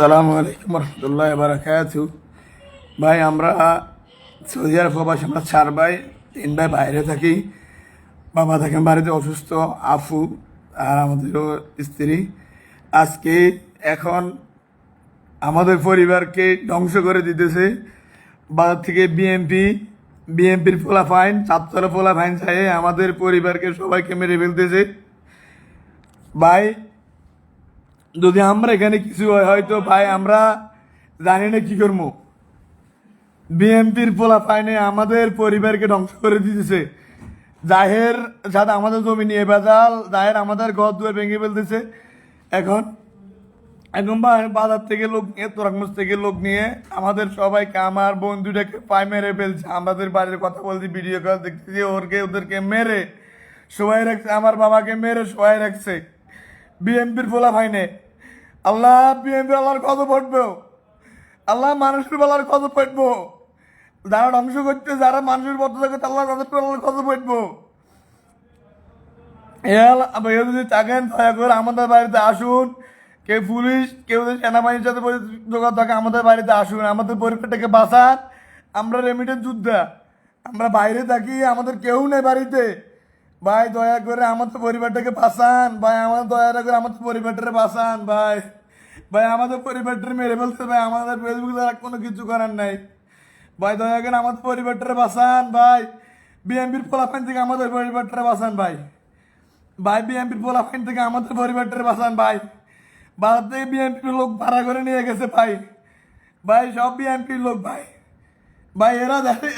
আসসালামু আলাইকুম রহমতুল্লাহ বারাকাতু ভাই, আমরা সৌদি আরব প্রবাসী, আমরা চার ভাই, তিন ভাই বাইরে থাকি। বাবা থাকেন বাড়িতে, অসুস্থ আফু আর আমাদেরও স্ত্রী। আজকে এখন আমাদের পরিবারকে ধ্বংস করে দিতেছে। বাজার থেকে বিএমপি বিএমপির ফোলা ফাইন ছাত্র ফোলা ফাইন চাই আমাদের পরিবারকে সবাইকে মেরে ফেলতেছে। ভাই যদি আমরা এখানে কিছু হয়, হয়তো ভাই আমরা জানি না কি করব। বিএনপির পোলা ফাইনে আমাদের পরিবারকে ধ্বংস করে দিতেছে। জাহের সাথে আমাদের জমি নিয়ে বেজাল জাহের আমাদের ঘর দুয়ার ভেঙে ফেলতেছে। এখন এখন বাজার থেকে লোক নিয়ে তোরাকমস থেকে লোক নিয়ে আমাদের সবাইকে, আমার বন্ধুটাকে পায়ে মেরে ফেলছে। আমাদের বাড়ির কথা বলছি ভিডিও কল দেখতেছি, ওরকে, ওদেরকে মেরে সবাই রাখছে, আমার বাবাকে মেরে সবাই রাখছে। বিএনপির ফোলা ভাইনে। আল্লাহ বিএনপি আল্লাহর কত পড়ব আল্লাহ মানুষের বেলার কত পড়ব যারা ধ্বংস করতে যারা মানুষের পথ থাকে আল্লাহ তাদের বেলার কত পড়ব এল যদি থাকেন, দয়া করে আমাদের বাড়িতে আসুন। কেউ পুলিশ, কেউ যদি সেনাবাহিনীর সাথে যোগাযোগ থাকে, আমাদের বাড়িতে আসুন। আমাদের পরিবারটাকে বাঁচান। আমরা রেমিটেন্স যোদ্ধা। আমরা বাইরে থাকি, আমাদের কেউ নেই বাড়িতে। ভাই, দয়া করে আমাদের পরিবারটাকে বাঁচান। ভাই, আমার দয়া করে আমাদের পরিবারটাকে বাঁচান, ভাই। ভাই আমাদের পরিবারটা মেরে ফেলতে ভাই আমাদের ফেসবুক দ্বারা কোনো কিছু করার নাই। ভাই, দয়া করে আমাদের পরিবারটা বাঁচান, ভাই। বিএনপির ফলাফান থেকে আমাদের পরিবারটা বাঁচান, ভাই। ভাই বিএনপির ফলাফান থেকে আমাদের পরিবারটা বাঁচান, ভাই। ভারত থেকে বিএনপির লোক ভাড়া করে নিয়ে গেছে, ভাই। ভাই, সব বিএনপির লোক, ভাই। ভাই, এরা দেখে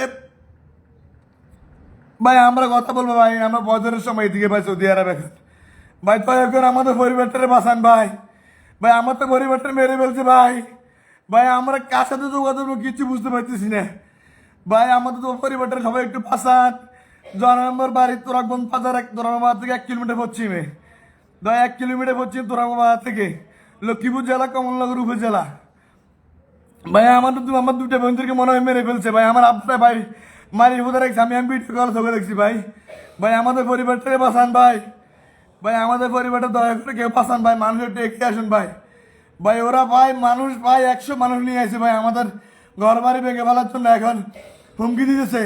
ভাই, আমরা কথা বলব ভাই, আমরা বছরের সময় এদিকে ভাই, সৌদি আরব ভাই, দয়া করে আমাদের পরিবারটারে বাঁচান ভাই। ভাই, আমার তো পরিবারটা মেরে ফেলছে ভাই। ভাই, আমরা কার সাথে যোগাযোগ কিছু বুঝতে পারতেছি না। ভাই, আমাদের তো পরিবারটা সবাই একটু বাঁচান। জনম্বর বাড়ি তোরাকবন্দ বাজার এক তোরামাবাদ থেকে এক কিলোমিটার পশ্চিমে। দয়া, এক কিলোমিটার পশ্চিম তোরামাবাদ থেকে। লক্ষ্মীপুর জেলা, কমলনগর উপজেলা। ভাই আমার তো আমার দুটো বন্ধুকে মনে হয় মেরে ফেলছে। ভাই, আমার আপনার ভাই মারির বোধ রাখছে আমি আমি ভিডিও কল থেকে দেখছি ভাই। ভাই, আমাদের পরিবারটাকে বাঁচান ভাই? ভাই, আমাদের পরিবারটা দয়া করে কেউ বাঁচান ভাই মানুষ একটু এগিয়ে আসুন ভাই। ভাই, ওরা ভাই, মানুষ ভাই, একশো মানুষ নিয়ে আসে ভাই, আমাদের ঘর বাড়ি ভেঙে ফেলার জন্য এখন হুমকি দিতেছে।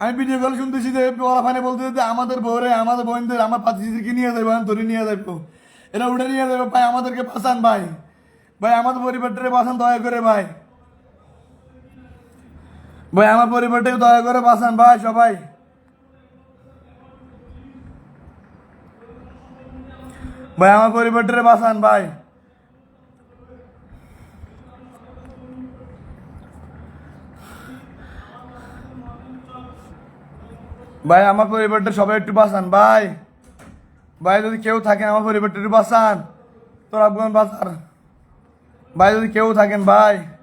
আমি ভিডিও কল শুনতেছি যে ওরা ফানে বলতে যে আমাদের বউরে, আমাদের বোনদের, আমার পাতিকে নিয়ে যাব ধরে নিয়ে যাব এরা উঠে নিয়ে যাবে ভাই, আমাদেরকে বাঁচান ভাই। ভাই, আমাদের পরিবারটাকে বাঁচান দয়া করে ভাই। ভাই, আমার পরিবারটাকে দয়া করে বাঁচান ভাই, সবাই। ভাই, আমার পরিবারটারে বাঁচান ভাই। ভাই, আমার পরিবারটা সবাই একটু বাঁচান ভাই। ভাই, যদি কেউ থাকে আমার পরিবারটা একটু বাঁচান। তোর তোরা বাঁচান। ভাই, যদি কেউ থাকেন ভাই।